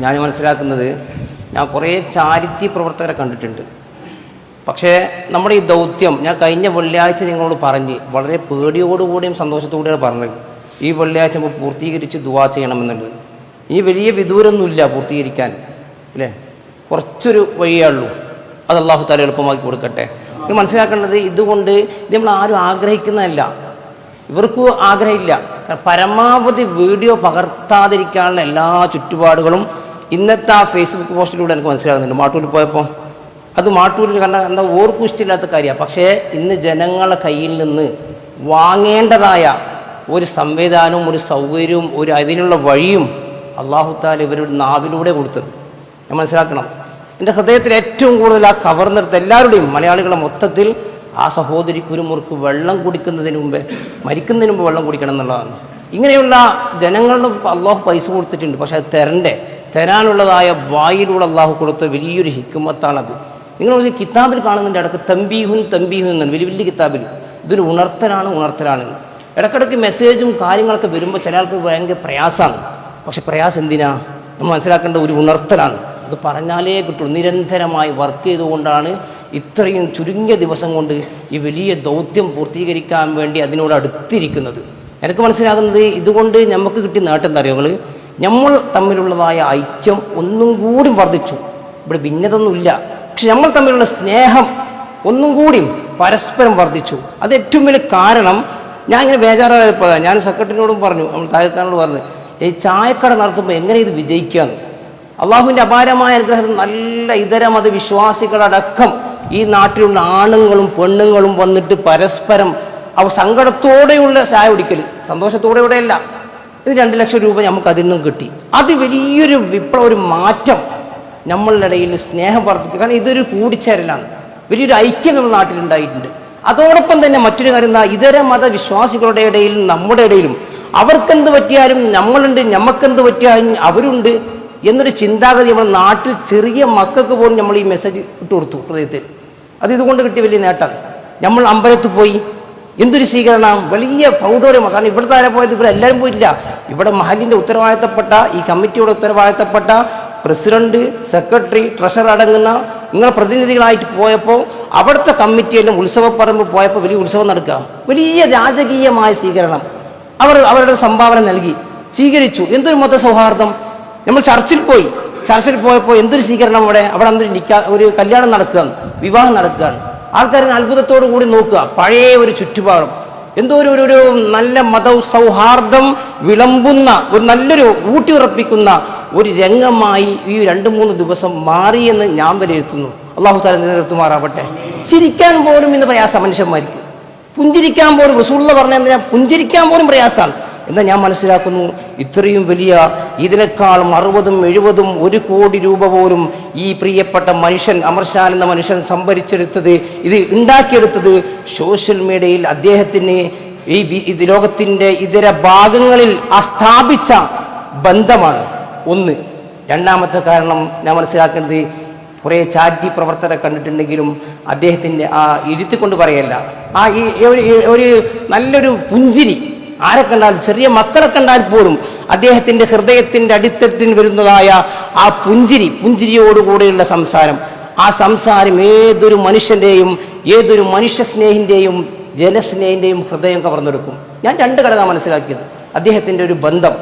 ഞാൻ മനസ്സിലാക്കുന്നത് ഞാൻ കുറേ ചാരിറ്റി പ്രവർത്തകരെ കണ്ടിട്ടുണ്ട്. പക്ഷേ നമ്മുടെ ഈ ദൗത്യം ഞാൻ കഴിഞ്ഞ വെള്ളിയാഴ്ച നിങ്ങളോട് പറഞ്ഞ് വളരെ പേടിയോടുകൂടിയും സന്തോഷത്തോടെയാണ് പറഞ്ഞത്. ഈ വെള്ളിയാഴ്ച നമുക്ക് പൂർത്തീകരിച്ച് ദുവാ ചെയ്യണമെന്നുള്ളത്. ഇനി വലിയ വിദൂരമൊന്നുമില്ല പൂർത്തീകരിക്കാൻ അല്ലേ? കുറച്ചൊരു വഴിയേ ഉള്ളൂ. അത് അള്ളാഹു താല എളുപ്പമാക്കി കൊടുക്കട്ടെ. ഇത് മനസ്സിലാക്കേണ്ടത് ഇതുകൊണ്ട് ഇത് നമ്മൾ ആരും ആഗ്രഹിക്കുന്നതല്ല. ഇവർക്കും ആഗ്രഹമില്ല. പരമാവധി വീഡിയോ പകർത്താതിരിക്കാനുള്ള എല്ലാ ചുറ്റുപാടുകളും ഇന്നത്തെ ആ ഫേസ്ബുക്ക് പോസ്റ്റിലൂടെ എനിക്ക് മനസ്സിലാകുന്നുണ്ട്. മാട്ടൂരിൽ പോയപ്പോൾ അത് മാട്ടൂരിൽ കണ്ട എന്താ ഓർക്കും ഇഷ്ടമില്ലാത്ത കാര്യമാണ്. പക്ഷേ ഇന്ന് ജനങ്ങളെ കയ്യിൽ നിന്ന് വാങ്ങേണ്ടതായ ഒരു സംവിധാനവും ഒരു സൗകര്യവും ഒരു അതിനുള്ള വഴിയും അള്ളാഹുത്താൽ ഇവരുടെ നാവിലൂടെ കൊടുത്തത്. ഞാൻ മനസ്സിലാക്കണം. എന്റെ ഹൃദയത്തിൽ ഏറ്റവും കൂടുതൽ ആ കവർന്നെടുത്ത എല്ലാവരുടെയും മലയാളികളെ മൊത്തത്തിൽ ആ സഹോദരി കുരുമുറുക്ക് വെള്ളം കുടിക്കുന്നതിന് മുമ്പേ മരിക്കുന്നതിന് മുമ്പ് വെള്ളം കുടിക്കണം എന്നുള്ളതാണ്. ഇങ്ങനെയുള്ള ജനങ്ങളുടെ അള്ളാഹു പൈസ കൊടുത്തിട്ടുണ്ട്. പക്ഷേ അത് തരണ്ടേ? തരാനുള്ളതായ വായിലൂടെ അള്ളാഹു കൊടുത്ത വലിയൊരു ഹിക്കുമത്താണത് നിങ്ങൾ നോക്കി കിതാബിൽ കാണുന്നതിന്റെ ഇടയ്ക്ക് തമ്പീഹുൻ തമ്പീഹുൻ എന്നാണ് വലിയ വലിയ കിതാബിൽ. ഇതൊരു ഉണർത്തലാണ് ഉണർത്തലാണ്. ഇടക്കിടക്ക് മെസ്സേജും കാര്യങ്ങളൊക്കെ വരുമ്പോൾ ചില ആൾക്ക് ഭയങ്കര പ്രയാസമാണ്. പക്ഷെ പ്രയാസം എന്തിനാ? നമ്മൾ മനസ്സിലാക്കേണ്ട ഒരു ഉണർത്തലാണ്. അത് പറഞ്ഞാലേ കിട്ടുള്ളൂ. നിരന്തരമായി വർക്ക് ചെയ്തുകൊണ്ടാണ് ഇത്രയും ചുരുങ്ങിയ ദിവസം കൊണ്ട് ഈ വലിയ ദൗത്യം പൂർത്തീകരിക്കാൻ വേണ്ടി അതിനോട് അടുത്തിരിക്കുന്നത്. എനിക്ക് മനസ്സിലാകുന്നത് ഇതുകൊണ്ട് നമുക്ക് കിട്ടിയ നേട്ടം എന്താ അറിയുക നമ്മൾ തമ്മിലുള്ളതായ ഐക്യം ഒന്നും കൂടി വർദ്ധിച്ചു. ഇവിടെ ഭിന്നതൊന്നുമില്ല പക്ഷെ നമ്മൾ തമ്മിലുള്ള സ്നേഹം ഒന്നും കൂടിയും പരസ്പരം വർദ്ധിച്ചു. അത് ഏറ്റവും വലിയ കാരണം ഞാൻ ഇങ്ങനെ ബേജാറായപ്പോൾ ഞാൻ സെക്രട്ടറിനോടും പറഞ്ഞു നമ്മൾ താഴെക്കാരനോട് പറഞ്ഞു ഈ ചായക്കട നടത്തുമ്പോൾ എങ്ങനെ ഇത് വിജയിക്കാന്ന്? അള്ളാഹുവിന്റെ അപാരമായ അനുഗ്രഹത്തിൽ നല്ല ഇതര മതവിശ്വാസികളടക്കം ഈ നാട്ടിലുള്ള ആണുങ്ങളും പെണ്ണുങ്ങളും വന്നിട്ട് പരസ്പരം അവ സങ്കടത്തോടെയുള്ള ചായ കുടിക്കൽ സന്തോഷത്തോടെയുടെയല്ല ഇത് രണ്ട് ലക്ഷം രൂപ നമുക്ക് അതിൽ നിന്നും കിട്ടി. അത് വലിയൊരു വിപ്ലവ ഒരു മാറ്റം നമ്മളുടെ ഇടയിൽ സ്നേഹം വർദ്ധിക്കുക കാരണം ഇതൊരു കൂടിച്ചേരലാണ്. വലിയൊരു ഐക്യം നമ്മുടെ നാട്ടിലുണ്ടായിട്ടുണ്ട് അതോടൊപ്പം തന്നെ മറ്റൊരു കാര്യം എന്താ? ഇതര മതവിശ്വാസികളുടെ ഇടയിൽ നമ്മുടെ ഇടയിലും അവർക്കെന്ത് പറ്റിയാലും നമ്മളുണ്ട് നമുക്കെന്ത് പറ്റിയാലും അവരുണ്ട് എന്നൊരു ചിന്താഗതി നമ്മുടെ നാട്ടിൽ ചെറിയ മക്കൾക്ക് പോലും നമ്മൾ ഈ മെസ്സേജ് ഇട്ട് കൊടുത്തു ഹൃദയത്തിൽ. അത് ഇതുകൊണ്ട് കിട്ടിയ വലിയ നേട്ടം നമ്മൾ അമ്പലത്തിൽ പോയി എന്തൊരു സ്വീകരണം? വലിയ പ്രൗഢോരമാണ് കാരണം ഇവിടുത്തെ ആരെ പോയത്? ഇവിടെ എല്ലാവരും പോയിട്ടില്ല. ഇവിടെ മഹലിന്റെ ഉത്തരവാദിത്തപ്പെട്ട ഈ കമ്മിറ്റിയുടെ ഉത്തരവാദിത്തപ്പെട്ട പ്രസിഡന്റ് സെക്രട്ടറി ട്രഷറർ അടങ്ങുന്ന നിങ്ങളെ പ്രതിനിധികളായിട്ട് പോയപ്പോൾ അവിടുത്തെ കമ്മിറ്റിയെല്ലാം ഉത്സവപ്പറമ്പ് പോയപ്പോൾ വലിയ ഉത്സവം നടക്കുക. വലിയ രാജകീയമായ സ്വീകരണം. അവർ അവരുടെ സംഭാവന നൽകി. സ്വീകരിച്ചു. എന്തൊരു മത സൗഹാർദ്ദം. നമ്മൾ ചർച്ചിൽ പോയി. ചർച്ചിൽ പോയപ്പോൾ എന്തൊരു സ്വീകരണം അവിടെ? അവിടെ എന്തൊരു നിക്കാ ഒരു കല്യാണം നടക്കുകയാണ്. വിവാഹം നടക്കുകയാണ്. ആൾക്കാർ അത്ഭുതത്തോടു കൂടി നോക്കുക. പഴയ ഒരു ചുറ്റുപാടും. എന്തോ ഒരു ഒരു- നല്ല മത സൗഹാർദ്ദം വിളമ്പുന്ന ഒരു നല്ലൊരു ഊട്ടിയുറപ്പിക്കുന്ന ഒരു രംഗമായി ഈ രണ്ട് മൂന്ന് ദിവസം മാറിയെന്ന് ഞാൻ വിലയിരുത്തുന്നു. അള്ളാഹു താല നിലനിർത്തുമാറാവട്ടെ ചിരിക്കാൻ പോലും ഇന്ന് പ്രയാസം മനുഷ്യന്മാർക്ക്. പുഞ്ചിരിക്കാൻ പോലും റസൂള്ള പറഞ്ഞ എന്തിനാ? പുഞ്ചിരിക്കാൻ പോലും പ്രയാസമാണ് എന്നാൽ ഞാൻ മനസ്സിലാക്കുന്നു. ഇത്രയും വലിയ ഇതിനേക്കാളും അറുപതും എഴുപതും ഒരു കോടി രൂപ പോലും ഈ പ്രിയപ്പെട്ട മനുഷ്യൻ അമർഷാൻ എന്ന മനുഷ്യൻ സംഭരിച്ചെടുത്തത് ഇത് ഉണ്ടാക്കിയെടുത്തത് സോഷ്യൽ മീഡിയയിൽ അദ്ദേഹത്തിന് ഈ ഇത് ലോകത്തിന്റെ ഇതര ഭാഗങ്ങളിൽ സ്ഥാപിച്ച ബന്ധമാണ്. ഒന്ന്. രണ്ടാമത്തെ കാരണം ഞാൻ മനസ്സിലാക്കേണ്ടത് കുറേ ചാറ്റി പ്രവർത്തകരെ കണ്ടിട്ടുണ്ടെങ്കിലും അദ്ദേഹത്തിന്റെ ആ ഇരുത്തിക്കൊണ്ട് പറയല്ല. ആ ഈ ഒരു നല്ലൊരു പുഞ്ചിരി ആരെ കണ്ടാലും ചെറിയ മക്കളെ കണ്ടാൽ പോലും അദ്ദേഹത്തിന്റെ ഹൃദയത്തിന്റെ അടിത്തട്ടിന് വരുന്നതായ ആ പുഞ്ചിരി പുഞ്ചിരിയോടുകൂടെയുള്ള സംസാരം. ആ സംസാരം ഏതൊരു മനുഷ്യന്റെയും ഏതൊരു മനുഷ്യ സ്നേഹിന്റെയും ജനസ്നേഹിന്റെയും ഹൃദയം കവർന്നെടുക്കും. ഞാൻ രണ്ട് ഘടക മനസ്സിലാക്കിയത്. അദ്ദേഹത്തിന്റെ ഒരു ബന്ധം.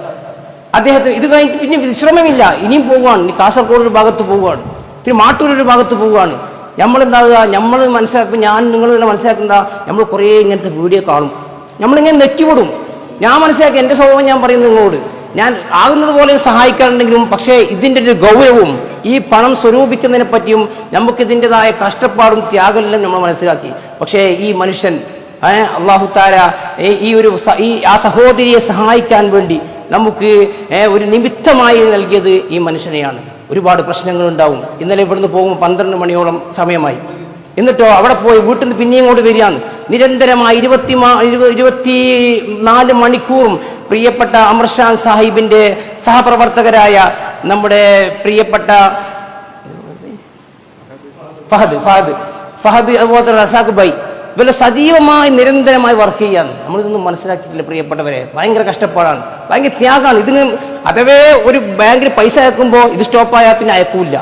അദ്ദേഹത്തിന് ഇത് കഴിഞ്ഞിട്ട് പിന്നെ വിശ്രമമില്ല. ഇനിയും പോവുകയാണ്. ഇനി കാസർഗോഡ് ഒരു ഭാഗത്ത് പോവുകയാണ്. പിന്നെ മാട്ടൂർ ഒരു ഭാഗത്ത് പോവുകയാണ്. നമ്മൾ എന്താകുക നമ്മൾ മനസ്സിലാക്കും ഞാൻ നിങ്ങളുടെ മനസ്സിലാക്കുന്ന നമ്മൾ കുറേ ഇങ്ങനത്തെ വീഡിയോ കാണും. നമ്മളിങ്ങനെ നെറ്റിവിടും. ഞാൻ മനസ്സിലാക്കി എന്റെ സ്വഭാവം ഞാൻ പറയുന്നത് നിങ്ങളോട്. ഞാൻ ആകുന്നത് പോലെ സഹായിക്കാറുണ്ടെങ്കിലും പക്ഷേ ഇതിന്റെ ഒരു ഗൗരവവും ഈ പണം സ്വരൂപിക്കുന്നതിനെ പറ്റിയും നമുക്കിതിന്റെതായ കഷ്ടപ്പാടും ത്യാഗമെല്ലാം നമ്മൾ മനസ്സിലാക്കി. പക്ഷേ ഈ മനുഷ്യൻ അള്ളാഹു താര ഈ ഒരു ഈ ആ സഹോദരിയെ സഹായിക്കാൻ വേണ്ടി നമുക്ക് ഒരു നിമിത്തമായി നൽകിയത് ഈ മനുഷ്യനെയാണ്. ഒരുപാട് പ്രശ്നങ്ങളുണ്ടാവും. ഇന്നലെ ഇവിടുന്ന് പോകുമ്പോൾ പന്ത്രണ്ട് മണിയോളം സമയമായി. എന്നിട്ടോ അവിടെ പോയി വീട്ടിൽ നിന്ന് പിന്നെയും ഇങ്ങോട്ട് വരികയാണ്. നിരന്തരമായി ഇരുപത്തി ഇരുപത്തി നാല് മണിക്കൂറും പ്രിയപ്പെട്ട അമർഷാൻ സാഹിബിന്റെ സഹപ്രവർത്തകരായ നമ്മുടെ പ്രിയപ്പെട്ട ഫഹദ് ഫഹദ് ഫഹദ് അതുപോലെ റസാഖ് ബൈ. ഇവരെ സജീവമായി നിരന്തരമായി വർക്ക് ചെയ്യാൻ നമ്മളിതൊന്നും മനസ്സിലാക്കിയിട്ടില്ല പ്രിയപ്പെട്ടവരെ. ഭയങ്കര കഷ്ടപ്പാടാണ്. ഭയങ്കര ത്യാഗമാണ്. ഇതിന് അതവേ ഒരു ബാങ്കിൽ പൈസ അയക്കുമ്പോൾ ഇത് സ്റ്റോപ്പായാൽ പിന്നെ അയക്കൂല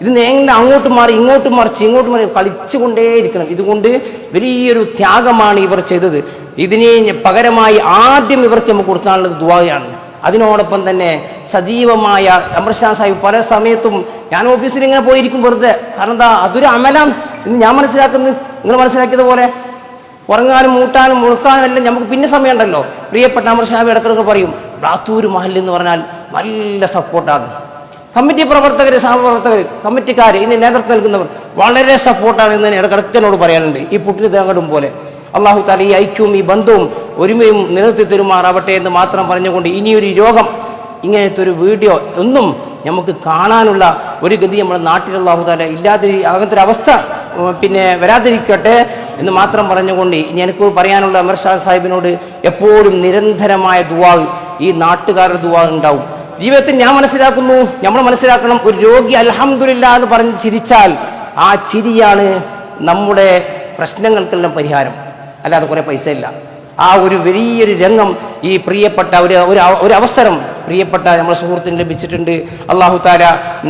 ഇത് നേരെ അങ്ങോട്ട് മാറി ഇങ്ങോട്ട് മറിച്ച് ഇങ്ങോട്ട് മാറി കളിച്ചുകൊണ്ടേയിരിക്കണം ഇതുകൊണ്ട് വലിയൊരു ത്യാഗമാണ് ഇവർ ചെയ്തത്. ഇതിനെ പകരമായി ആദ്യം ഇവർക്ക് നമുക്ക് കൊടുക്കാനുള്ളത് ദുവായാണ് അതിനോടൊപ്പം തന്നെ സജീവമായ അമർഷാ സാഹിബ് പല സമയത്തും ഞാൻ ഓഫീസിൽ ഇങ്ങനെ പോയിരിക്കും വെറുതെ. കാരണം എന്താ? അതൊരു അമലം ഇന്ന് ഞാൻ മനസ്സിലാക്കുന്നു നിങ്ങൾ മനസ്സിലാക്കിയതുപോലെ ഉറങ്ങാനും മൂട്ടാനും മുഴുക്കാനും എല്ലാം നമുക്ക് പിന്നെ സമയമുണ്ടല്ലോ. പ്രിയപ്പെട്ട അമർഷാബ് ഇടക്കിടക്ക് പറയും റാത്തൂർ മഹൽ എന്ന് പറഞ്ഞാൽ നല്ല സപ്പോർട്ടാണ് കമ്മിറ്റി പ്രവർത്തകർ സഹപ്രവർത്തകർ കമ്മിറ്റിക്കാർ ഇനി നേതൃത്വം നൽകുന്നവർ വളരെ സപ്പോർട്ടാണ് എന്ന് ഇടക്കിടക്കനോട് പറയാനുണ്ട്. ഈ പുട്ടിന് തേങ്ങടും പോലെ. അള്ളാഹു താല ഈ ഐക്യവും ഈ ബന്ധവും ഒരുമയും നിലനിർത്തി തരുമാറാവട്ടെ എന്ന് മാത്രം പറഞ്ഞുകൊണ്ട് ഇനിയൊരു രോഗം ഇങ്ങനത്തെ ഒരു വീഡിയോ ഒന്നും നമുക്ക് കാണാനുള്ള ഒരു ഗതി നമ്മുടെ നാട്ടിൽ അള്ളാഹു താല ഇല്ലാതിരി അങ്ങനത്തെ ഒരു അവസ്ഥ പിന്നെ വരാതിരിക്കട്ടെ എന്ന് മാത്രം പറഞ്ഞുകൊണ്ട് ഇനി എനിക്ക് പറയാനുള്ള അമർഷാദ് സാഹിബിനോട് എപ്പോഴും നിരന്തരമായ ദുവാ ഈ നാട്ടുകാരുടെ ദുവാ ഉണ്ടാവും. ജീവിതത്തിൽ ഞാൻ മനസ്സിലാക്കുന്നു. നമ്മൾ മനസ്സിലാക്കണം ഒരു രോഗി അലഹമില്ല എന്ന് പറഞ്ഞ് ചിരിച്ചാൽ ആ ചിരിയാണ് നമ്മുടെ പ്രശ്നങ്ങൾക്കെല്ലാം പരിഹാരം. അല്ലാതെ കുറേ പൈസ ഇല്ല ആ ഒരു വലിയൊരു രംഗം ഈ പ്രിയപ്പെട്ട ഒരു ഒരു അവസരം പ്രിയപ്പെട്ട നമ്മുടെ സുഹൃത്തിന് ലഭിച്ചിട്ടുണ്ട്. അള്ളാഹു താല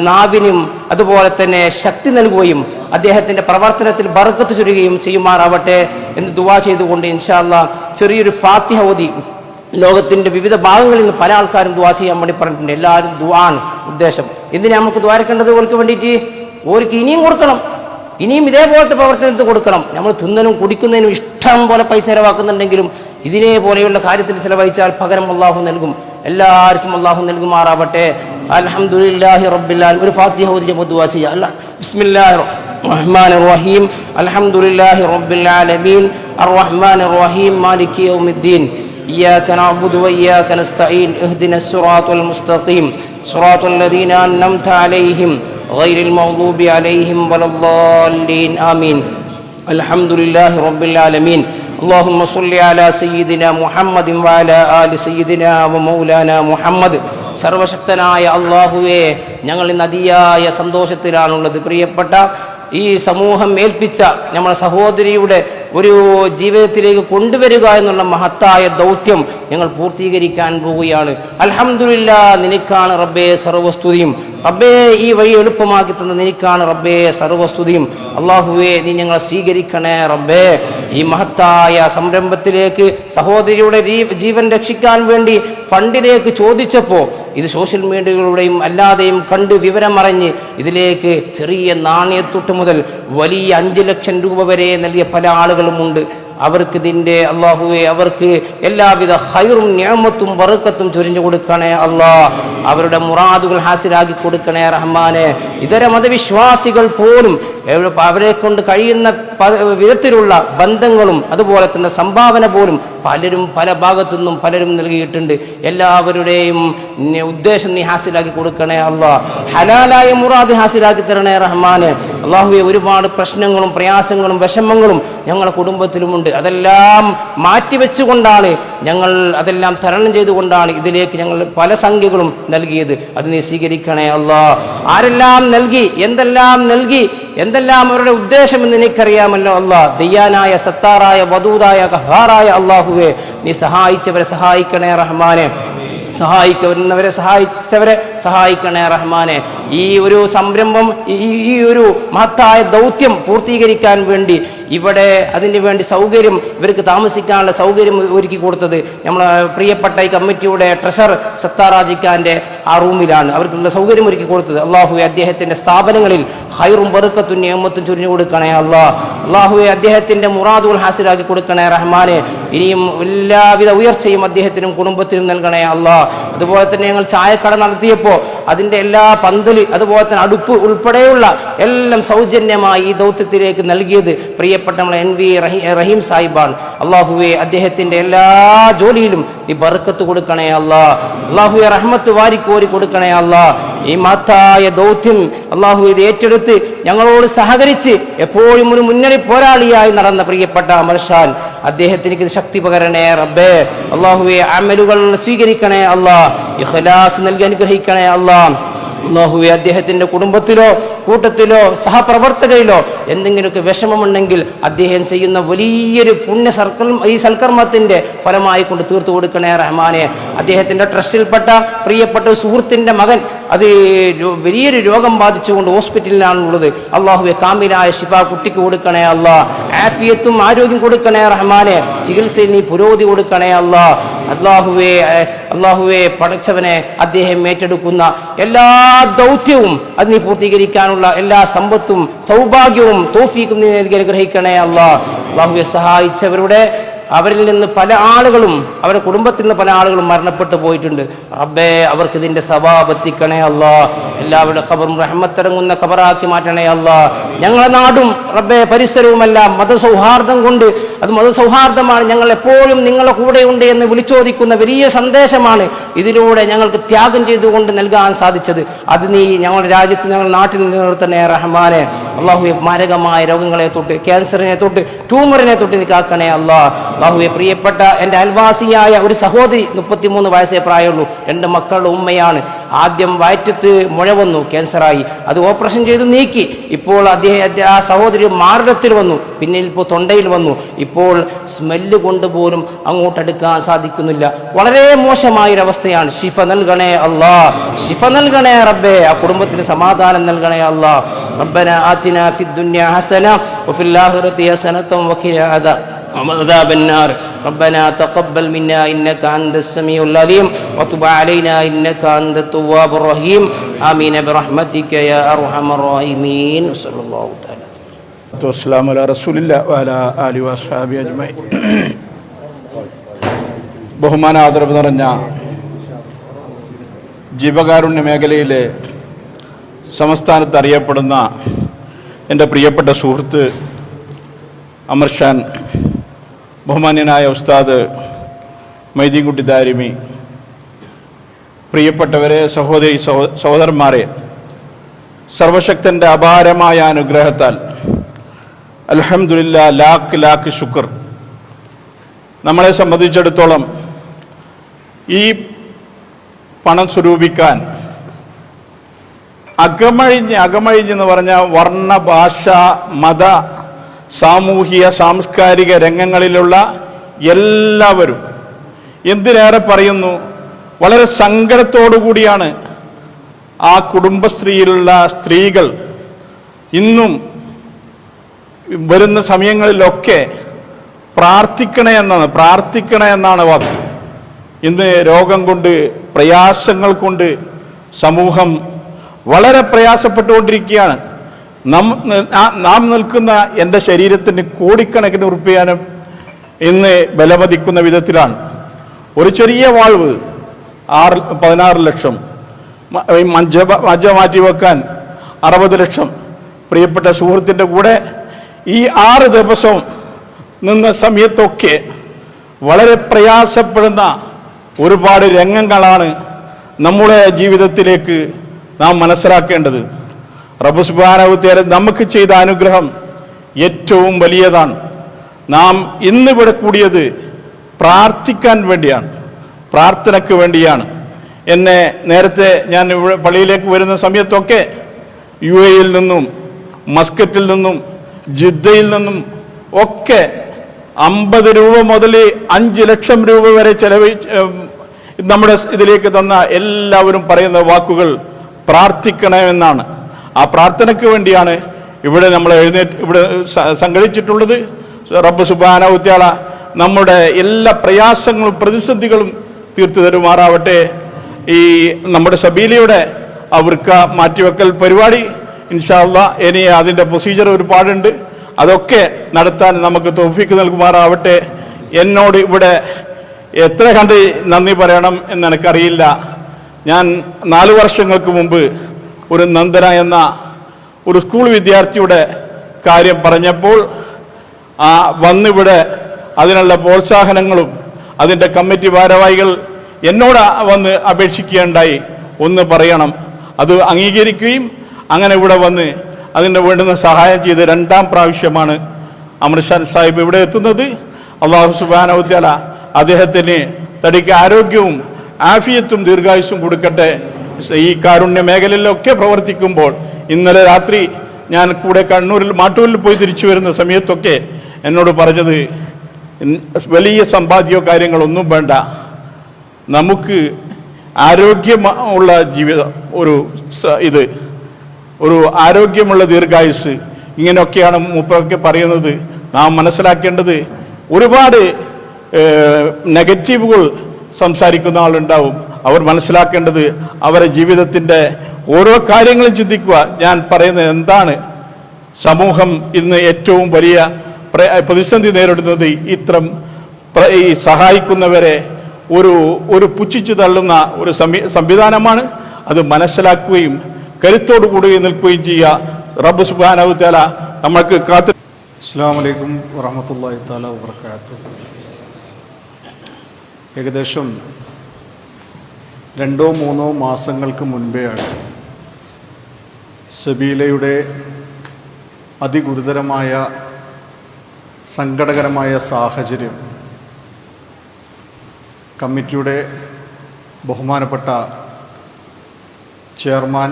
നാവിനും അതുപോലെ തന്നെ ശക്തി നൽകുകയും അദ്ദേഹത്തിന്റെ പ്രവർത്തനത്തിൽ ബർക്കത്ത് ചുരുകയും ചെയ്യുമാറാവട്ടെ എന്ന് ദുവാ ചെയ്തുകൊണ്ട് ഇൻഷാല്ല ചെറിയൊരു ഫാത്തിഹ ഓതി. ലോകത്തിന്റെ വിവിധ ഭാഗങ്ങളിൽ നിന്ന് പല ആൾക്കാരും ദുവാ ചെയ്യാൻ വേണ്ടി പറഞ്ഞിട്ടുണ്ട്. എല്ലാവരും ദുവാണ് ഉദ്ദേശം. എന്തിനാ നമുക്ക് ദ്വാരക്കേണ്ടത് ഓർക്ക് വേണ്ടിയിട്ട്? ഓർക്ക് ഇനിയും കൊടുക്കണം. ഇനിയും ഇതേപോലത്തെ പ്രവർത്തനത്തിന് കൊടുക്കണം. നമ്മൾ തിന്നനും കുടിക്കുന്നതിനും ഇഷ്ടം പോലെ പൈസ ചിലവാക്കുന്നുണ്ടെങ്കിലും ഇതിനേപോലെയുള്ള കാര്യത്തിൽ ചിലവഴിച്ചാൽ പകരം അള്ളാഹു നൽകും. എല്ലാവർക്കും അള്ളാഹു നൽകുമാറാവട്ടെ. അലഹമുല്ലാഹി റബ്ബില്ലാൽ ഒരു ഫാത്തിഹ ഓതി ബിസ്മില്ലാഹി റഹീം. റബ്ബിൽ ആലമീൻ. അർ റഹീം. യൗമിദ്ദീൻ. إياك نعبد وإياك نستعين اهدنا الصراط المستقيم صراط الذين أنعمت عليهم غير المغضوب عليهم ولا الضالين آمين الحمد لله رب العالمين اللهم صل على سيدنا محمد وعلى آل سيدنا ومولانا محمد സർവശക്തനായ അള്ളാഹുവെ ഞങ്ങൾ ഇന്ന് അതിയായ സന്തോഷത്തിലാണുള്ളത് പ്രിയപ്പെട്ട ഈ സമൂഹം ഏൽപ്പിച്ച നമ്മുടെ സഹോദരിയുടെ ഒരു ജീവിതത്തിലേക്ക് കൊണ്ടുവരിക എന്നുള്ള മഹത്തായ ദൗത്യം ഞങ്ങൾ പൂർത്തീകരിക്കാൻ പോവുകയാണ്. അലഹമില്ല നിനക്കാണ് റബ്ബേ സർവസ്തുതിയും. റബ്ബേ ഈ വഴി എളുപ്പമാക്കി തന്ന നിനക്കാണ് റബ്ബേ സർവസ്തുതിയും. അള്ളാഹുവേ നീ ഞങ്ങളെ സ്വീകരിക്കണേ റബ്ബേ. ഈ മഹത്തായ സംരംഭത്തിലേക്ക് സഹോദരിയുടെ ജീവൻ രക്ഷിക്കാൻ വേണ്ടി ഫണ്ടിലേക്ക് ചോദിച്ചപ്പോൾ ഇത് സോഷ്യൽ മീഡിയകളുടെയും അല്ലാതെയും കണ്ട് വിവരമറിഞ്ഞ് ഇതിലേക്ക് ചെറിയ നാണയത്തൊട്ട് മുതൽ വലിയ അഞ്ച് ലക്ഷം രൂപ വരെ നൽകിയ പല ആളുകളുമുണ്ട് അവർക്ക് ഇതിന്റെ അള്ളാഹുവെ അവർക്ക് എല്ലാവിധ ഹൈറും ഞാമത്തും വറുക്കത്തും ചൊരിഞ്ഞു കൊടുക്കണേ അള്ളാ അവരുടെ മുറാദുകൾ ഹാസിലാക്കി കൊടുക്കണേ റഹ്മാനെ. ഇതര മതവിശ്വാസികൾ പോലും അവരെ കൊണ്ട് കഴിയുന്ന വിധത്തിലുള്ള ബന്ധങ്ങളും അതുപോലെ തന്നെ സംഭാവന പോലും പലരും പല ഭാഗത്തു നിന്നും പലരും നൽകിയിട്ടുണ്ട്. എല്ലാവരുടെയും ഉദ്ദേശം നീ ഹാസിലാക്കി കൊടുക്കണേ അള്ളാ ഹലാലായ മുറാദ് ഹാസിലാക്കി തരണേ റഹ്മാനെ. അള്ളാഹുവെ ഒരുപാട് പ്രശ്നങ്ങളും പ്രയാസങ്ങളും വിഷമങ്ങളും ഞങ്ങളുടെ കുടുംബത്തിലുമുണ്ട്. അതെല്ലാം മാറ്റിവെച്ചുകൊണ്ടാണ് ഞങ്ങൾ അതെല്ലാം തരണം ചെയ്തുകൊണ്ടാണ് ഇതിലേക്ക് ഞങ്ങൾ പല സംഖ്യകളും നൽകിയത്. അത് നീ സ്വീകരിക്കണേ അല്ല. ആരെല്ലാം നൽകി എന്തെല്ലാം നൽകി എന്തെല്ലാം അവരുടെ ഉദ്ദേശം എന്ന് എനിക്കറിയാമല്ലോ അല്ലാ. ദയ്യാനായ സത്താറായ വധൂതായ കഹാറായ അള്ളാഹുവെ നീ സഹായിച്ചവരെ സഹായിക്കണേ റഹ്മാനെ. സഹായിക്കുന്നവരെ സഹായിച്ചവരെ സഹായിക്കണേ റഹ്മാനെ. ഈ ഒരു സംരംഭം ഈ ഒരു മഹത്തായ ദൗത്യം പൂർത്തീകരിക്കാൻ വേണ്ടി ഇവിടെ അതിന് വേണ്ടി സൗകര്യം ഇവർക്ക് താമസിക്കാനുള്ള സൗകര്യം ഒരുക്കി കൊടുത്തത് നമ്മളെ പ്രിയപ്പെട്ട ഈ കമ്മിറ്റിയുടെ ട്രഷർ സത്താറാജിക്കാന്റെ ആ റൂമിലാണ്. അവർക്കുള്ള സൗകര്യം ഒരുക്കി കൊടുത്തത്. അള്ളാഹുവെ അദ്ദേഹത്തിന്റെ സ്ഥാപനങ്ങളിൽ ഹൈറും ബറുക്കത്തും നിയമത്തും ചുരിഞ്ഞു കൊടുക്കണേ അള്ളാഹ് അള്ളാഹുവെ അദ്ദേഹത്തിന്റെ മുറാദുകൾ ഹാസിലാക്കി കൊടുക്കണേ റഹ്മാനെ. ഇനിയും എല്ലാവിധ ഉയർച്ചയും അദ്ദേഹത്തിനും കുടുംബത്തിനും നൽകണേ അള്ളാഹ് അതുപോലെ തന്നെ ഞങ്ങൾ ചായക്കട നടത്തിയപ്പോൾ അതിന്റെ എല്ലാ പന്തലി അതുപോലെ തന്നെ അടുപ്പ് ഉൾപ്പെടെയുള്ള എല്ലാം സൗജന്യമായി ഈ ദൗത്യത്തിലേക്ക് നൽകിയത് പ്രിയപ്പെട്ട നമ്മൾ എൻ വി റഹീം സാഹിബാണ്. അള്ളാഹുവെ അദ്ദേഹത്തിന്റെ എല്ലാ ജോലിയിലും ഈ ബറുക്കത്ത് കൊടുക്കണേ അള്ളാ. അള്ളാഹുവെ റഹ്മത്ത് വാരിക്കോരി കൊടുക്കണേ അല്ല. ഈ മഹത്തായ ദൗത്യം അള്ളാഹു ഇത് ഏറ്റെടുത്ത് ഞങ്ങളോട് സഹകരിച്ച് എപ്പോഴും ഒരു മുന്നണി പോരാളിയായി നടന്ന പ്രിയപ്പെട്ട അമർഷാൻ അദ്ദേഹത്തിന് ഇത് ശക്തി പകരണേ റബ്ബേ. അള്ളാഹുവെ അമലുകൾ സ്വീകരിക്കണേ അല്ലാ. ഇഖ്ലാസ് നൽകി അനുഗ്രഹിക്കണേ അല്ലാ. അള്ളാഹുവെ അദ്ദേഹത്തിന്റെ കുടുംബത്തിലോ കൂട്ടത്തിലോ സഹപ്രവർത്തകരിലോ എന്തെങ്കിലുമൊക്കെ വിഷമമുണ്ടെങ്കിൽ അദ്ദേഹം ചെയ്യുന്ന വലിയൊരു പുണ്യ സർക്കൽ ഈ സൽക്കർമ്മത്തിന്റെ ഫലമായി കൊണ്ട് തീർത്തു കൊടുക്കണേ റഹ്മാനെ. അദ്ദേഹത്തിന്റെ ട്രസ്റ്റിൽപ്പെട്ട പ്രിയപ്പെട്ട സുഹൃത്തിന്റെ മകൻ. അത് വലിയൊരു രോഗം ബാധിച്ചുകൊണ്ട് ഹോസ്പിറ്റലിലാണുള്ളത്. അള്ളാഹുവെ കാമിലായ ഷിഫ കുട്ടിക്ക് കൊടുക്കണേ അല്ലാ ആഫിയത്തും ആരോഗ്യം കൊടുക്കണേ റഹ്മാനെ. ചികിത്സയിൽ നീ പുരോഗതി കൊടുക്കണേ അല്ലാ അള്ളാഹുവെ അള്ളാഹുവെ പടച്ചവനെ അദ്ദേഹം ഏറ്റെടുക്കുന്ന എല്ലാ ദൗത്യവും അത് നീ പൂർത്തീകരിക്കാനുള്ള എല്ലാ സമ്പത്തും സൗഭാഗ്യവും തോഫീക്കും നീ നൽകി അനുഗ്രഹിക്കണേ അല്ല അള്ളാഹുവെ സഹായിച്ചവരുടെ അവരിൽ നിന്ന് പല ആളുകളും അവരുടെ കുടുംബത്തിൽ നിന്ന് പല ആളുകളും മരണപ്പെട്ടു പോയിട്ടുണ്ട്. റബ്ബേ അവർക്ക് ഇതിന്റെ സവാബെത്തിക്കണേ അല്ല എല്ലാവരുടെ ഖബറും റഹ്മത്തിറങ്ങുന്ന ഖബറാക്കി മാറ്റണേ അല്ല ഞങ്ങളുടെ നാടും റബ്ബേ പരിസരവുമെല്ലാം മതസൗഹാർദ്ദം കൊണ്ട് അത് മതസൗഹാർദ്ദമാണ്. ഞങ്ങൾ എപ്പോഴും നിങ്ങളെ കൂടെയുണ്ട് എന്ന് വിളിച്ചോദിക്കുന്ന വലിയ സന്ദേശമാണ് ഇതിലൂടെ ഞങ്ങൾക്ക് ത്യാഗം ചെയ്തുകൊണ്ട് നൽകാൻ സാധിച്ചത്. അത് നീ ഞങ്ങളുടെ രാജ്യത്ത് ഞങ്ങളുടെ നാട്ടിൽ നിലനിർത്തണേ റഹ്മാനെ. അള്ളാഹുവെ മാരകമായ രോഗങ്ങളെ തൊട്ട് ക്യാൻസറിനെ തൊട്ട് ട്യൂമറിനെ തൊട്ട് നിൽക്കാക്കണേ അള്ളാഹ് അള്ളാഹുവെ പ്രിയപ്പെട്ട എന്റെ അയൽവാസിയായ ഒരു സഹോദരി മുപ്പത്തിമൂന്ന് വയസ്സേ പ്രായമുള്ളൂ. രണ്ട് മക്കളുടെ ഉമ്മയാണ്. ആദ്യം വയറ്റത്ത് മുഴ വന്നു ക്യാൻസറായി അത് ഓപ്പറേഷൻ ചെയ്ത് നീക്കി ഇപ്പോൾ അദ്ദേഹത്തെ ആ സഹോദരി മാറിടത്തിൽ വന്നു പിന്നെ ഇപ്പോൾ തൊണ്ടയിൽ വന്നു ഇപ്പോൾ സ്മെല്ല് കൊണ്ട് പോലും അങ്ങോട്ടെടുക്കാൻ സാധിക്കുന്നില്ല വളരെ മോശമായൊരവസ്ഥയാണ് ഷിഫ നൽകണേ അല്ലാ ഷിഫ നൽകണേ റബ്ബേ ആ കുടുംബത്തിന് സമാധാനം നൽകണേ അല്ലാ ربنا آتنا في الدنيا حسنة وفي الآخرة حسنة وقنا عذاب عذاب النار ربنا تقبل منا إنك أنت السميع العليم وتب علينا إنك أنت التواب الرحيم آمين برحمتك يا أرحم الراحمين صلى الله تعالى والسلام على رسول الله وعلى آله وأصحابه أجمعين ബഹുമാന ആദരവ് നിറഞ്ഞ ജീവകാരുണ്യ മേഖലയിലെ സംസ്ഥാനത്ത് അറിയപ്പെടുന്ന എൻ്റെ പ്രിയപ്പെട്ട സുഹൃത്ത് അമർഷാൻ ബഹുമാന്യനായ ഉസ്താദ് മൈദീൻകുട്ടി ദാരിമി പ്രിയപ്പെട്ടവരെ സഹോദരി സഹോ- സഹോദരന്മാരെ സർവശക്തന്റെ അപാരമായ അനുഗ്രഹത്താൽ അലഹമില്ല ലാക്ക് ലാക്ക് ശുക്ർ. നമ്മളെ സംബന്ധിച്ചിടത്തോളം ഈ പണം സ്വരൂപിക്കാൻ അകമഴിഞ്ഞ് അകമഴിഞ്ഞ് എന്ന് പറഞ്ഞ വർണ ഭാഷ മത സാമൂഹിക സാംസ്കാരിക രംഗങ്ങളിലുള്ള എല്ലാവരും എന്തിനേറെ പറയുന്നു? വളരെ കൂടിയാണ് ആ കുടുംബശ്രീയിലുള്ള സ്ത്രീകൾ ഇന്നും വരുന്ന സമയങ്ങളിലൊക്കെ പ്രാർത്ഥിക്കണേ എന്നാണ് പ്രാർത്ഥിക്കണേ എന്നാണ് വാദം. ഇന്ന് രോഗം കൊണ്ട് പ്രയാസങ്ങൾ കൊണ്ട് സമൂഹം വളരെ പ്രയാസപ്പെട്ടുകൊണ്ടിരിക്കുകയാണ്. നം നിൽക്കുന്ന എന്റെ ശരീരത്തിന് കോടിക്കണക്കിന് ഉറുപ്പിയാനും ഇന്ന് ബലമതിക്കുന്ന വിധത്തിലാണ്. ഒരു ചെറിയ വാൾവ് ആറ് പതിനാറ് ലക്ഷം. മജ്ജ മജ്ജ മാറ്റി വെക്കാൻ അറുപത് ലക്ഷം. പ്രിയപ്പെട്ട സുഹൃത്തിന്റെ കൂടെ ഈ ആറ് ദിവസം നിന്ന സമയത്തൊക്കെ വളരെ പ്രയാസപ്പെടുന്ന ഒരുപാട് രംഗങ്ങളാണ് നമ്മുടെ ജീവിതത്തിലേക്ക് നാം മനസ്സിലാക്കേണ്ടത്. റബ്ബ് സുബാനവുത്തേരെ നമുക്ക് ചെയ്ത അനുഗ്രഹം ഏറ്റവും വലിയതാണ്. നാം ഇന്നിവിടെ കൂടിയത് പ്രാർത്ഥിക്കാൻ വേണ്ടിയാണ്. പ്രാർത്ഥനയ്ക്ക് വേണ്ടിയാണ്. എന്നെ നേരത്തെ ഞാൻ ഇവിടെ പള്ളിയിലേക്ക് വരുന്ന സമയത്തൊക്കെ യു എയിൽ നിന്നും മസ്കറ്റിൽ നിന്നും ജിദ്ദയിൽ നിന്നും ഒക്കെ അമ്പത് രൂപ മുതൽ അഞ്ച് ലക്ഷം രൂപ വരെ ചെലവ് നമ്മുടെ ഇതിലേക്ക് തന്ന എല്ലാവരും പറയുന്ന വാക്കുകൾ പ്രാർത്ഥിക്കണമെന്നാണ്. ആ പ്രാർത്ഥനയ്ക്ക് വേണ്ടിയാണ് ഇവിടെ നമ്മൾ എഴുന്നേറ്റ് ഇവിടെ സംഘടിച്ചിട്ടുള്ളത്. റബ്ബ് സുബാന ഉത്യാള നമ്മുടെ എല്ലാ പ്രയാസങ്ങളും പ്രതിസന്ധികളും തീർത്തു തരുമാറാവട്ടെ. ഈ നമ്മുടെ സബീലയുടെ അവർക്ക് മാറ്റിവെക്കൽ പരിപാടി ഇൻഷാല്ല ഇനി അതിന്റെ പ്രൊസീജിയർ ഒരുപാടുണ്ട്. അതൊക്കെ നടത്താൻ നമുക്ക് തോഫിക്ക് നൽകുമാറാവട്ടെ. എന്നോട് ഇവിടെ എത്ര കണ്ട് നന്ദി പറയണം എന്ന് എനിക്കറിയില്ല. ഞാൻ നാല് വർഷങ്ങൾക്ക് മുമ്പ് ഒരു നന്ദന എന്ന ഒരു സ്കൂൾ വിദ്യാർത്ഥിയുടെ കാര്യം പറഞ്ഞപ്പോൾ ആ വന്നിവിടെ അതിനുള്ള പ്രോത്സാഹനങ്ങളും അതിന്റെ കമ്മിറ്റി ഭാരവാഹികൾ എന്നോട് വന്ന് അപേക്ഷിക്കുകയുണ്ടായി. ഒന്ന് പറയണം. അത് അംഗീകരിക്കുകയും അങ്ങനെ ഇവിടെ വന്ന് അതിന് വേണ്ടുന്ന സഹായം ചെയ്ത് രണ്ടാം പ്രാവശ്യമാണ് അമൃഷാൻ സാഹിബ് ഇവിടെ എത്തുന്നത്. അള്ളാഹു സുബാനൗദ്യാല അദ്ദേഹത്തിന് തടിക്ക് ആരോഗ്യവും ആഫിയത്തും ദീർഘായുസും കൊടുക്കട്ടെ. ഈ കാരുണ്യ മേഖലയിലൊക്കെ പ്രവർത്തിക്കുമ്പോൾ ഇന്നലെ രാത്രി ഞാൻ കൂടെ കണ്ണൂരിൽ മാട്ടൂരിൽ പോയി തിരിച്ചു വരുന്ന സമയത്തൊക്കെ എന്നോട് പറഞ്ഞത് "ഇൻ- വലിയ സമ്പാദ്യമോ കാര്യങ്ങളൊന്നും വേണ്ട. നമുക്ക് ആരോഗ്യമുള്ള ജീവിതം ഒരു ഇത് ഒരു ആരോഗ്യമുള്ള ദീർഘായുസ് ഇങ്ങനെയൊക്കെയാണ് മൂപ്പറൊക്കെ പറയുന്നത്. നാം മനസ്സിലാക്കേണ്ടത് ഒരുപാട് നെഗറ്റീവുകൾ സംസാരിക്കുന്ന ആളുണ്ടാവും. അവർ മനസ്സിലാക്കേണ്ടത് അവരുടെ ജീവിതത്തിന്റെ ഓരോ കാര്യങ്ങളും ചിന്തിക്കുക ഞാൻ പറയുന്നത് എന്താണ്? സമൂഹം ഇന്ന് ഏറ്റവും വലിയ പ്ര- പ്രതിസന്ധി നേരിടുന്നത് ഇത്തരം ഈ സഹായിക്കുന്നവരെ ഒരു ഒരു പുച്ഛിച്ചു തള്ളുന്ന ഒരു സംവി സംവിധാനമാണ്. അത് മനസ്സിലാക്കുകയും കരുത്തോടു കൂടി നിൽക്കുകയും ചെയ്യുക. റബ്ബ് സുബാനവു നമ്മൾക്ക് കാത്തു അസ്സാം വലൈക്കും വറഹമത്തല്ലാഹി താല വബർക്കാത്തു ഏകദേശം രണ്ടോ മൂന്നോ മാസങ്ങൾക്ക് മുൻപെയാണ് സബീലയുടെ അതിഗുരുതരമായ സങ്കടകരമായ സാഹചര്യം കമ്മിറ്റിയുടെ ബഹുമാനപ്പെട്ട ചെയർമാൻ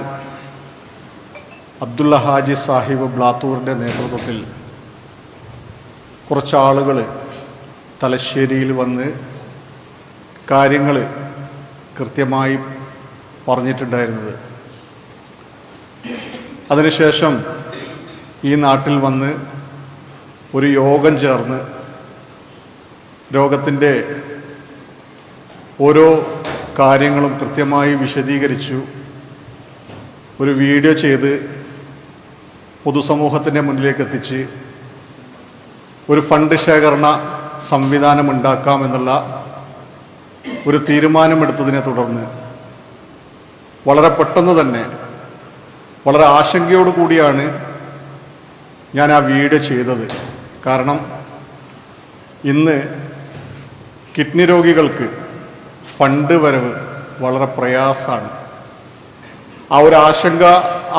അബ്ദുള്ള ഹാജി സാഹിബ് ബ്ലാത്തൂറിന്റെ നേതൃത്വത്തിൽ കുറച്ചാളുകൾ തലശ്ശേരിയിൽ വന്ന് കാര്യങ്ങൾ കൃത്യമായി പറഞ്ഞിട്ടുണ്ടായിരുന്നത്. അതിനുശേഷം ഈ നാട്ടിൽ വന്ന് ഒരു യോഗം ചേർന്ന് രോഗത്തിന്റെ ഓരോ കാര്യങ്ങളും കൃത്യമായി വിശദീകരിച്ചു. ഒരു വീഡിയോ ചെയ്ത് പൊതുസമൂഹത്തിന്റെ മുന്നിലേക്ക് എത്തിച്ച് ഒരു ഫണ്ട് ശേഖരണ സംവിധാനം ഉണ്ടാക്കാമെന്നുള്ള ഒരു തീരുമാനമെടുത്തതിനെ തുടർന്ന് വളരെ പെട്ടെന്ന് തന്നെ വളരെ ആശങ്കയോടു കൂടിയാണ് ഞാൻ ആ വീട് ചെയ്തത്. കാരണം ഇന്ന് കിഡ്നി രോഗികൾക്ക് ഫണ്ട് വരവ് വളരെ പ്രയാസമാണ്. ആ ഒരു ആശങ്ക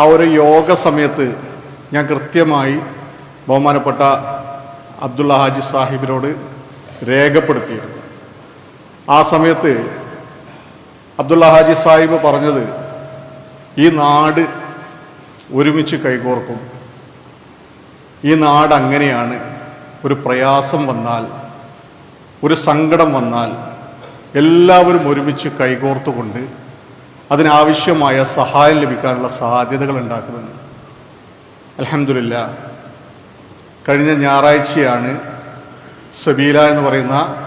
ആ ഒരു യോഗ സമയത്ത് ഞാൻ കൃത്യമായി ബഹുമാനപ്പെട്ട അബ്ദുള്ള ഹാജി സാഹിബിനോട് രേഖപ്പെടുത്തിയിരുന്നു. ആ സമയത്ത് അബ്ദുള്ള ഹാജി സാഹിബ് പറഞ്ഞത് ഈ നാട് ഒരുമിച്ച് കൈകോർക്കും. ഈ നാട് അങ്ങനെയാണ്. ഒരു പ്രയാസം വന്നാൽ ഒരു സങ്കടം വന്നാൽ എല്ലാവരും ഒരുമിച്ച് കൈകോർത്തുകൊണ്ട് അതിനാവശ്യമായ സഹായം ലഭിക്കാനുള്ള സാധ്യതകൾ ഉണ്ടാക്കുമെന്ന്. അലഹമില്ല കഴിഞ്ഞ ഞായറാഴ്ചയാണ് സബീല എന്ന് പറയുന്ന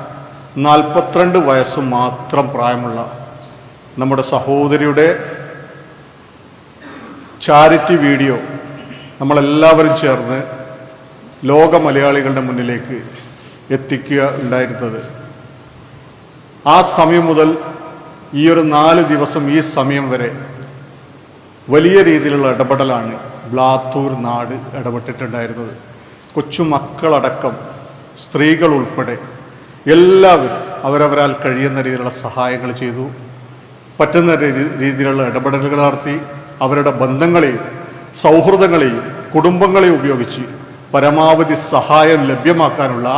നാൽപ്പത്തിരണ്ട് വയസ്സ് മാത്രം പ്രായമുള്ള നമ്മുടെ സഹോദരിയുടെ ചാരിറ്റി വീഡിയോ നമ്മളെല്ലാവരും ചേർന്ന് ലോക മലയാളികളുടെ മുന്നിലേക്ക് എത്തിക്കുക ഉണ്ടായിരുന്നത്. ആ സമയം മുതൽ ഈ ഒരു നാല് ദിവസം ഈ സമയം വരെ വലിയ രീതിയിലുള്ള ഇടപെടലാണ് ബ്ലാത്തൂർ നാട് ഇടപെട്ടിട്ടുണ്ടായിരുന്നത്. കൊച്ചുമക്കളടക്കം സ്ത്രീകൾ ഉൾപ്പെടെ എല്ലാവരും അവരവരാൽ കഴിയുന്ന രീതിയിലുള്ള സഹായങ്ങൾ ചെയ്തു പറ്റുന്ന രീതിയിലുള്ള ഇടപെടലുകൾ നടത്തി അവരുടെ ബന്ധങ്ങളെയും സൗഹൃദങ്ങളെയും കുടുംബങ്ങളെയും ഉപയോഗിച്ച് പരമാവധി സഹായം ലഭ്യമാക്കാനുള്ള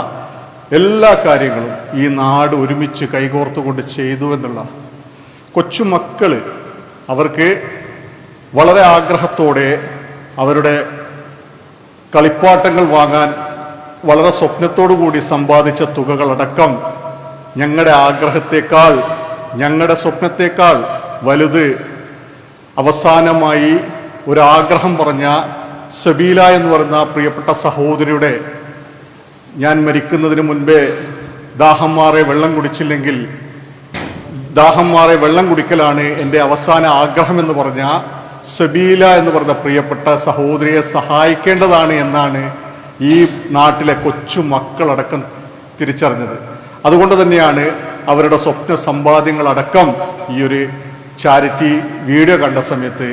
എല്ലാ കാര്യങ്ങളും ഈ നാട് ഒരുമിച്ച് കൈകോർത്തുകൊണ്ട് ചെയ്തു എന്നുള്ള കൊച്ചുമക്കൾ അവർക്ക് വളരെ ആഗ്രഹത്തോടെ അവരുടെ കളിപ്പാട്ടങ്ങൾ വാങ്ങാൻ വളരെ കൂടി സമ്പാദിച്ച തുകകളടക്കം ഞങ്ങളുടെ ആഗ്രഹത്തേക്കാൾ ഞങ്ങളുടെ സ്വപ്നത്തേക്കാൾ വലുത് അവസാനമായി ഒരാഗ്രഹം പറഞ്ഞ സബീല എന്ന് പറയുന്ന പ്രിയപ്പെട്ട സഹോദരിയുടെ ഞാൻ മരിക്കുന്നതിന് മുൻപേ ദാഹം മാറെ വെള്ളം കുടിച്ചില്ലെങ്കിൽ ദാഹം മാറെ വെള്ളം കുടിക്കലാണ് എന്റെ അവസാന ആഗ്രഹം എന്ന് പറഞ്ഞ സബീല എന്ന് പറഞ്ഞ പ്രിയപ്പെട്ട സഹോദരിയെ സഹായിക്കേണ്ടതാണ് എന്നാണ് ഈ നാട്ടിലെ കൊച്ചു മക്കളടക്കം തിരിച്ചറിഞ്ഞത്. അതുകൊണ്ട് തന്നെയാണ് അവരുടെ സ്വപ്ന സമ്പാദ്യങ്ങളടക്കം ഈ ഒരു ചാരിറ്റി വീഡിയോ കണ്ട സമയത്ത്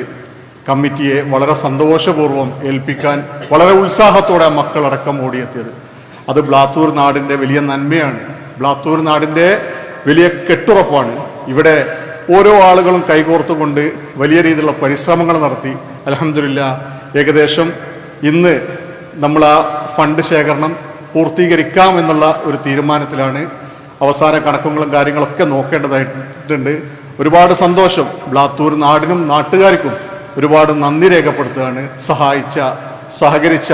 കമ്മിറ്റിയെ വളരെ സന്തോഷപൂർവം ഏൽപ്പിക്കാൻ വളരെ ഉത്സാഹത്തോടെ ആ മക്കളടക്കം ഓടിയെത്തിയത്. അത് ബ്ലാത്തൂർ നാടിന്റെ വലിയ നന്മയാണ്. ബ്ലാത്തൂർ നാടിന്റെ വലിയ കെട്ടുറപ്പാണ്. ഇവിടെ ഓരോ ആളുകളും കൈകോർത്തുകൊണ്ട് വലിയ രീതിയിലുള്ള പരിശ്രമങ്ങൾ നടത്തി. അലഹമില്ല ഏകദേശം ഇന്ന് നമ്മൾ ആ ഫണ്ട് ശേഖരണം പൂർത്തീകരിക്കാം എന്നുള്ള ഒരു തീരുമാനത്തിലാണ് അവസാന കണക്കുകളും കാര്യങ്ങളൊക്കെ നോക്കേണ്ടതായിട്ടുണ്ട്. ഒരുപാട് സന്തോഷം ബ്ലാത്തൂർ നാടിനും നാട്ടുകാർക്കും ഒരുപാട് നന്ദി രേഖപ്പെടുത്തുകയാണ്. സഹായിച്ച സഹകരിച്ച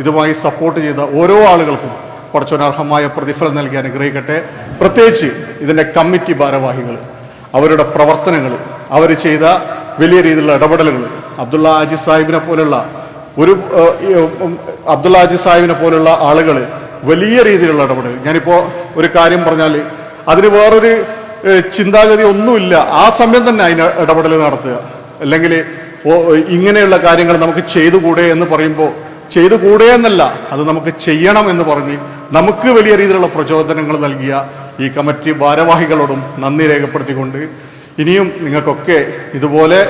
ഇതുമായി സപ്പോർട്ട് ചെയ്ത ഓരോ ആളുകൾക്കും കുറച്ചൊരർഹമായ പ്രതിഫലം നൽകി അനുഗ്രഹിക്കട്ടെ. പ്രത്യേകിച്ച് ഇതിന്റെ കമ്മിറ്റി ഭാരവാഹികൾ അവരുടെ പ്രവർത്തനങ്ങൾ അവർ ചെയ്ത വലിയ രീതിയിലുള്ള ഇടപെടലുകൾ അബ്ദുള്ള ആജി സാഹിബിനെ പോലുള്ള ഒരു അബ്ദുള്ള അജി സാഹിബിനെ പോലുള്ള ആളുകൾ വലിയ രീതിയിലുള്ള ഇടപെടൽ ഞാനിപ്പോൾ ഒരു കാര്യം പറഞ്ഞാൽ അതിന് വേറൊരു ചിന്താഗതി ഒന്നുമില്ല. ആ സമയം തന്നെ അതിന് ഇടപെടൽ നടത്തുക. അല്ലെങ്കിൽ ഇങ്ങനെയുള്ള കാര്യങ്ങൾ നമുക്ക് ചെയ്തുകൂടെ എന്ന് പറയുമ്പോൾ ചെയ്തു ചെയ്തുകൂടെ എന്നല്ല അത് നമുക്ക് ചെയ്യണം എന്ന് പറഞ്ഞ് നമുക്ക് വലിയ രീതിയിലുള്ള പ്രചോദനങ്ങൾ നൽകിയ ഈ കമ്മിറ്റി ഭാരവാഹികളോടും നന്ദി രേഖപ്പെടുത്തിക്കൊണ്ട് ഇനിയും നിങ്ങൾക്കൊക്കെ ഇതുപോലെ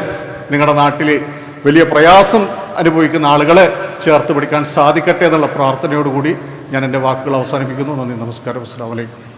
നിങ്ങളുടെ നാട്ടിൽ വലിയ പ്രയാസം അനുഭവിക്കുന്ന ആളുകളെ ചേർത്ത് പിടിക്കാൻ സാധിക്കട്ടെ എന്നുള്ള പ്രാർത്ഥനയോടുകൂടി ഞാൻ എന്റെ വാക്കുകൾ അവസാനിപ്പിക്കുന്നു. നന്ദി നമസ്കാരം. അസ്സാം വലൈക്കും